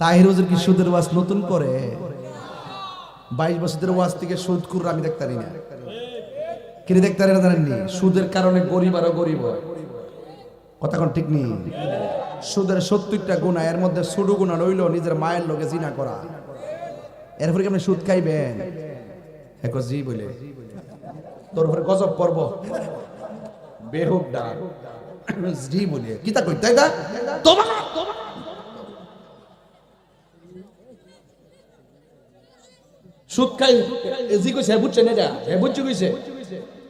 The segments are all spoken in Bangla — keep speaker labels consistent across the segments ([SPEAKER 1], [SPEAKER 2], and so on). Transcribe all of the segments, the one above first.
[SPEAKER 1] তাহির হুজুর কি সুদের ওয়াজ নতুন করে? বাইশ বছরের ওয়াজ থেকে সুদ কুর আমি দেখতে পারি না। কিনে দেখতে পারি না জানেননি সুদের কারণে গরিব আরও গরিব কথা কোন ঠিক নেই? সুদের সত্তরটা গুণা এর মধ্যে সুডু গুণা রইল নিজের মায়ের লোকে জিনা করা। এরপরে কি আপনি সুদ খাইবেন? এক জি বলে। তোর উপরে গজব পর্ব বেহুক ডাক জি বলে। কি তা কই? তাই দা তোমা সুদ খাই এ জি কইছে হে বুঝছেন এটা হে বুঝছে কইছে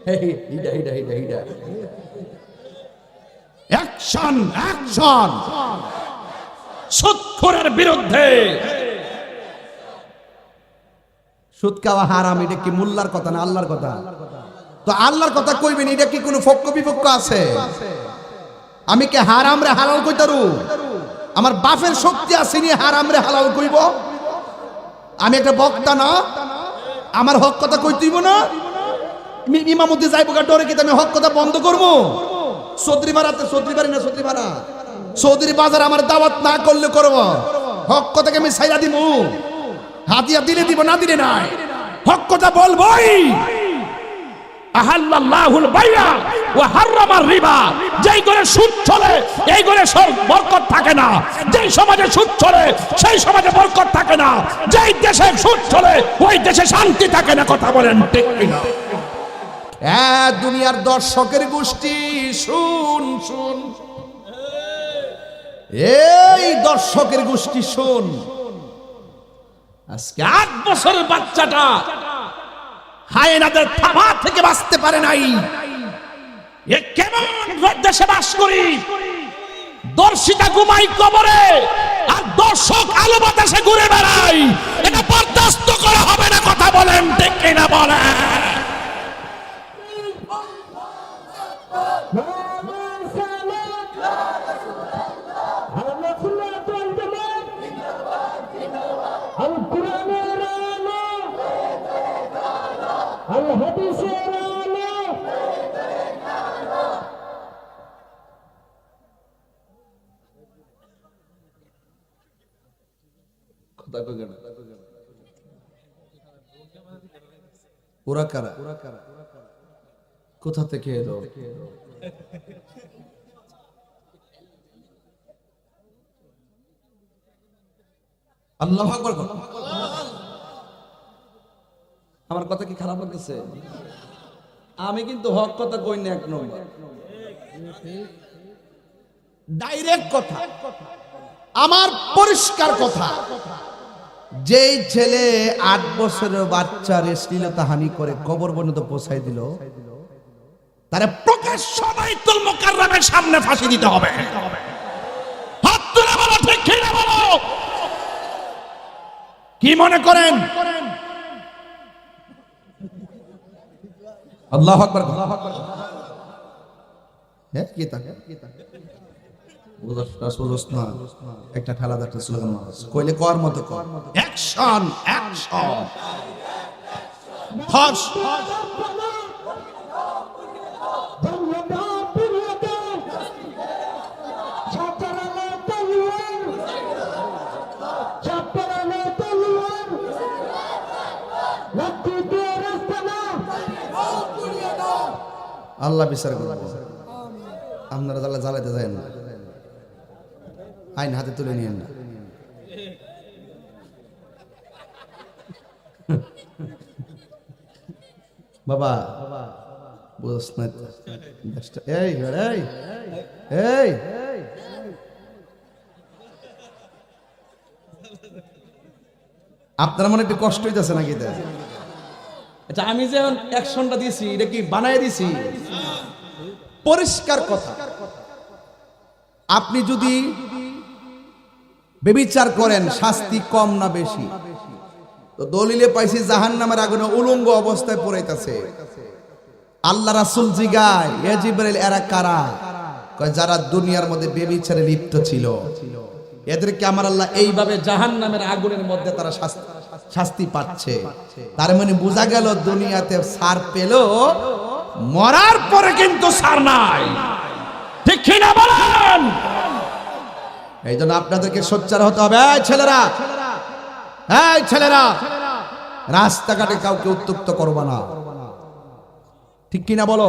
[SPEAKER 1] হে হে, হিডা হিডা হিডা হিডা
[SPEAKER 2] অ্যাকশন অ্যাকশন সুৎখোরের বিরুদ্ধে।
[SPEAKER 1] সুদ খাওয়া হারাম এটা কি মোল্লার কথা না আল্লাহর কথা? তো আল্লাহর কথা কইবেন এটা কি কোনো ফক্ক বিপক্ষ আছে? আমি কি হারাম রে হালাল কইতারু? আমার বাপের শক্তি আছে নি হারাম রে হালাল কইব? আমি একটা বক্তা না। আমার হক কথা কই তুইব না? ইমাম ইমামতি যাইব কা ডরে কি আমি হক কথা বন্ধ করব? চৌধুরী মারাতে চৌধুরী বাড়ি না চৌধুরী মারা চৌধুরী বাজার আমার দাওয়াত না করলে করব? হক কথাকে আমি সাইরা দিব হাতিয়া দিলে দিব না দিলে নাই?
[SPEAKER 2] হক কথা বলবই! আহাল্লাহুল বাইয়া ও হাররামার রিবা। যেই করে সুদ চলে, এই করে সব বরকত থাকে না। যেই সমাজে সুদ চলে, সেই সমাজে বরকত থাকে না। যেই দেশে সুদ চলে, ওই দেশে শান্তি থাকে না, কথা বলেন ঠিক কিনা?
[SPEAKER 1] দুনিয়ার দর্শকের গোষ্ঠী, শুন শুন। এই দর্শকের গোষ্ঠী, শুন। আজকে
[SPEAKER 2] আট বছরের বাচ্চাটা হায়নাদের থাবা থেকে বাঁচতে পারে নাই। এ কেমন দেশে বাস করি? দর্শিতা ঘুমাই কবরে, আর দর্শক আলো বাতাসে ঘুরে বেড়াই এটা বরদাস্ত করা হবে না, কথা বলেন ঠিক না বলেন?
[SPEAKER 1] ওরা কারা? কোথা থেকে এলো? আল্লাহ আমার কথা কি খারাপ লাগতেছে? আমি কিন্তু হক কথা কই না এক নম্বর। ডাইরেক্ট কথা। আমার পরিষ্কার কথা। যেই ছেলে আট বছরের বাচ্চার শ্লীলতা হানি করে কবর পর্যন্ত পৌঁছাই দিল, তারা প্রকাশ
[SPEAKER 2] সবাইতুল মুকাররমের সামনে ফাঁসি দিতে হবে। তুলে কি মনে করেন?
[SPEAKER 1] আল্লাহ আকবার। হ্যাঁ কি তা? বুঝছ না, বুঝছ না একটা ঠেলা একটা স্লোগান মারাস কইলে কর মতো কর।
[SPEAKER 2] Action action. ফাঁস
[SPEAKER 1] আল্লাহ বিচার করব। আপনারা জ্বালা জ্বালাইতে যায় না। আইন হাতে তুলে নিয়েন না। বাবা বুঝছ না এই এই এই। আপনার মনে একটু কষ্ট হইতেছে নাকি আচ্ছা আমি যে অ্যাকশনটা দিয়েছি এটা কি বানাই দিছি পরিষ্কার কথা। আপনি যদি বেবিচার করেন, শাস্তি কম না বেশি। তো দলিলে পাইছি জাহান নামের আগুনে উলঙ্গ অবস্থায় পড়াইতেছে। আল্লাহ রাসুল এরা কারা? যারা দুনিয়ার মধ্যে বেবিচারে লিপ্ত ছিল। এদেরকে আমার আল্লাহ এইভাবে জাহান নামের আগুনের মধ্যে তারা শাস্তি- পাচ্ছে। তার মানে বোঝা গেল দুনিয়াতে সার পেল,
[SPEAKER 2] মরার পরে কিন্তু সার নাই। ঠিক কিনা বলেন?
[SPEAKER 1] এই জন্য আপনাদেরকে সোচ্চার হতে হবে। এই ছেলেরা এই ছেলেরা, রাস্তাঘাটে কাউকে উত্তক্ত করবা না। ঠিক কিনা বলো?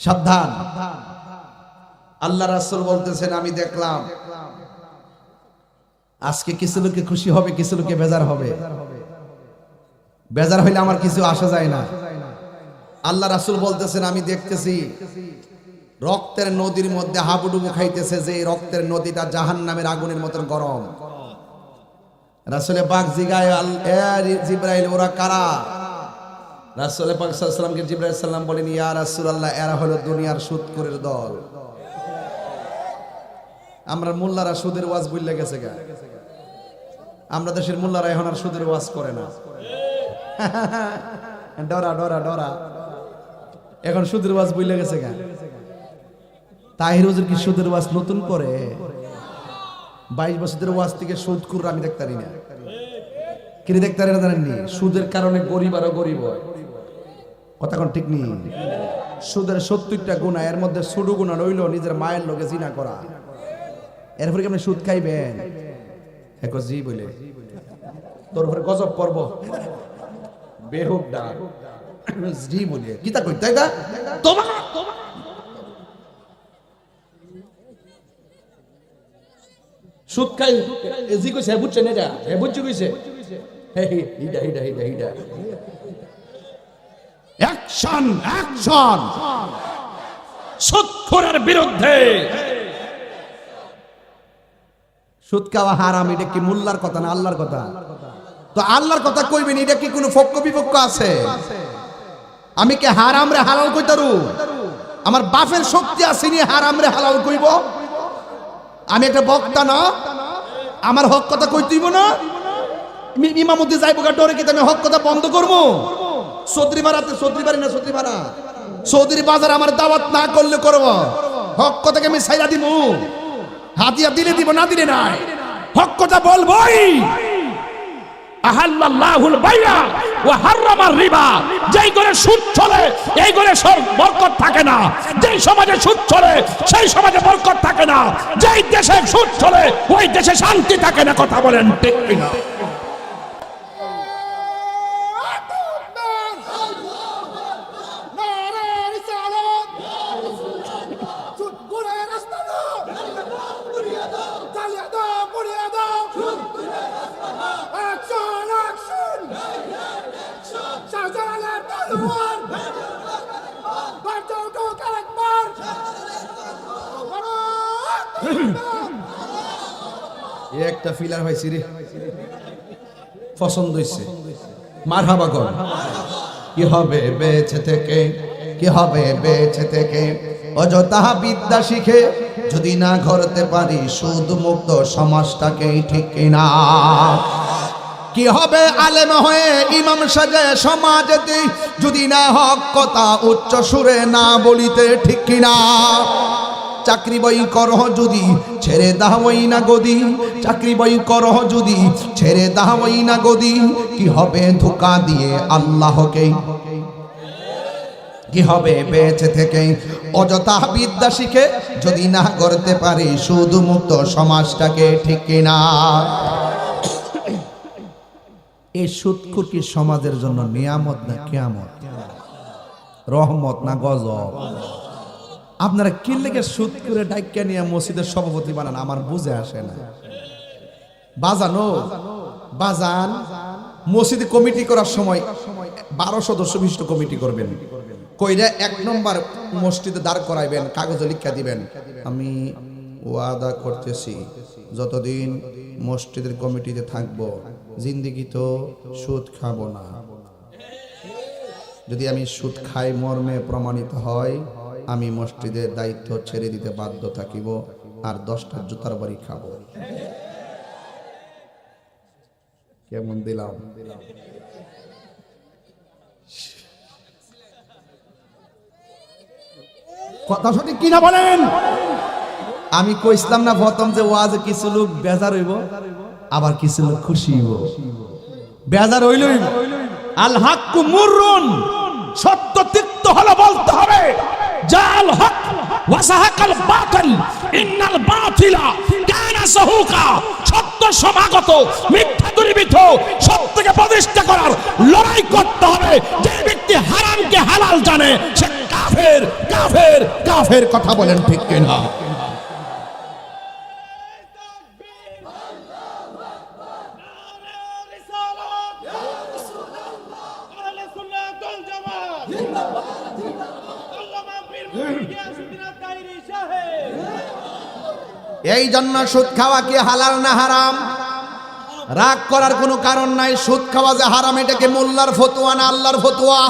[SPEAKER 1] সাবধান। আল্লাহ রাসূল বলতেছেন, আমি দেখলাম, আজকে কিছু লোকে খুশি হবে, কিছু লোকে বেজার হবে। বেজার হইলে আমার কিছু আসা যায় না। আল্লাহ রাসুল বলতেছেন, আমি দেখতেছি রক্তের নদীর মধ্যে হাবুডুবু খাইতেছে যে রক্তের নদীটা জাহান নামের আগুনের মতন গরম। রাসুলে পাক জিগায় ওরা কারা? বলেন দুনিয়ার দল। আমরা ওয়াজ আমরা দেশের মোল্লারা এখন আর সুদের ওয়াজ করে না। ডরা ডরা ডরা। এখন সুদের ওয়াজ বুঝলে গেছে গা। তাহির হুজুর কি সুদের ওয়াজ নতুন করে? বাইশ বছরের ওয়াজ থেকে সুদ কুর আমি দেখতারি না। কিনে দেখতারি না জানেননি? সুদের কারণে গরিব আরও গরিব হয়। কথা কোন ঠিক নেই? সুদের সত্তরটা গুণা, এর মধ্যে সুডু গুণা রইল নিজের মায়ের লোকে জিনা করা। এরপরে কি আপনি সুদ খাইবেন? একো জি বলে। তোর উপরে গজব পর্ব বেহুব ডাক জি বলে। গীতা কই তাই না
[SPEAKER 2] তোমার
[SPEAKER 1] সুদ খাই
[SPEAKER 2] অ্যাকশন অ্যাকশন বিরুদ্ধে
[SPEAKER 1] সুদ খাওয়া হারাম এটা কি মোল্লার কথা না আল্লাহর কথা? তো আল্লাহর কথা কইবেন এটা কি কোনো পক্ষ বিপক্ষ আছে? আমি কি হারাম রে হালাল কইতারু আমার বাপের শক্তি আছে নি হারাম রে হালাল কইব আমি একটা বক্তা না। আমার হক কথা কই তুইব না। ইমামতি যাইব গা ডরে কি আমি হক কথা বন্ধ করব। সৌদরি মারাতে সৌদরি বাড়ি না সৌদরি মারা সৌদরি বাজার আমার দাওয়াত না করলে করব। হক কথাকে আমি সাইরা দিব। হাতিয়া দিলে দিব, না দিলে নাই।
[SPEAKER 2] হক কথা বলবই। আহাল্লাহুল বাইয়া ওয়া হাররামার রিবা। যেই করে সুদ চলে, এই সব বরকত থাকে না। যেই সমাজে সুদ চলে, সেই সমাজে বরকত থাকে না। যেই দেশে সুদ চলে, ওই দেশে শান্তি থাকে না, কথা বলেন ঠিক কিনা?
[SPEAKER 1] একটা ফিলার হয়েছি রে। পছন্দ হয়েছে। মার হাবা কর। কি হবে বেঁচে থেকে? কি হবে বেঁচে থেকে? অযথা বিদ্যা শিখে যদি না ঘরতে পারি সুদ মুক্ত সমাজটাকে ঠিক কিনা? কি হবে আলেম হয়ে ইমাম সাজে সমাজেতে? যদি না হক কথা উচ্চ সুরে না বলিতে ঠিক কিনা? চাকরি বই করহ যদি, ছেড়ে দাহই না গদি। চাকরি বই করহ যদি, ছেড়ে দাহই না গদি। কি হবে ধোকা দিয়ে আল্লাহকে? কি হবে বেঁচে থেকে? অযথা বিদ্যা শিখে যদি না করতে পারি শুধু মুক্ত সমাজটাকে ঠিক কিনা? এই সুৎকুর কি সমাজের জন্য নিয়ামত না কেয়ামত? রহমত না গজব? আপনারা কি লেগে সুদ করে ডাইকা নিয়ে মসজিদের সভাপতি বানান? আমার বুঝে আসে না। বাজানো, বাজান, মসজিদে কমিটি করার সময় বারো সদস্য বিশিষ্ট কমিটি করবেন। কইরা এক নম্বর মসজিদে দাঁড় করাইবেন, কাগজে লিখা দিবেন। আমি ওয়াদা করতেছি, যতদিন মসজিদের কমিটিতে থাকব জিন্দিগি তো সুদ খাব না। যদি আমি সুদ খাই, মর্মে প্রমাণিত হয়, আমি মসজিদের দায়িত্ব ছেড়ে দিতে বাধ্য থাকিব আর দশটা জুতার বাড়ি খাব। কেমন দিলাম? কথা সঠিক কিনা বলেন? আমি কইছিলাম না প্রথম যে ওয়াজে কিছু লোক বেজার হইব। আবার কিছু লোক খুশি বেজার হইলই
[SPEAKER 2] আল হাক্কু মুররুন। সত্য তিক্ত হলো বলতে হবে। জাল হক ওয়াসাহাকাল বাতিল। ইন্নাল বাতিলা কানা সাহুকা। সত্য সমাগত, মিথ্যা দুর্বৃত্ত, সত্যকে প্রতিষ্ঠা করার লড়াই করতে হবে। যে ব্যক্তি হারামকে হালাল জানে, সে কাফের কাফের কাফের কথা বলেন ঠিক কিনা?
[SPEAKER 1] এই জন্য সুদ খাওয়া কি হালাল না হারাম? রাগ করার কোনো কারণ নাই, সুদ খাওয়া যে হারাম এটাকে মোল্লার ফতুয়া না আল্লাহর ফতুয়া?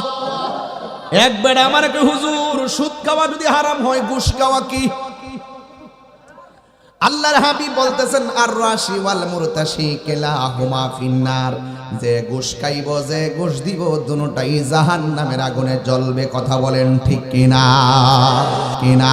[SPEAKER 1] বেড়া আমার হুজুর, সুদ খাওয়া যদি হারাম হয়, ঘুষ খাওয়া কি? আল্লাহর হাবিব বলতেছেন আর রাশি ওয়াল মুরতাশি কিলাহুমা ফিন্নার। যে গোশ খাইব, যে গোশ দিব দুটোটাই জাহান্নামের আগুনে জ্বলবে, কথা বলেন ঠিক কিনা? কিনা?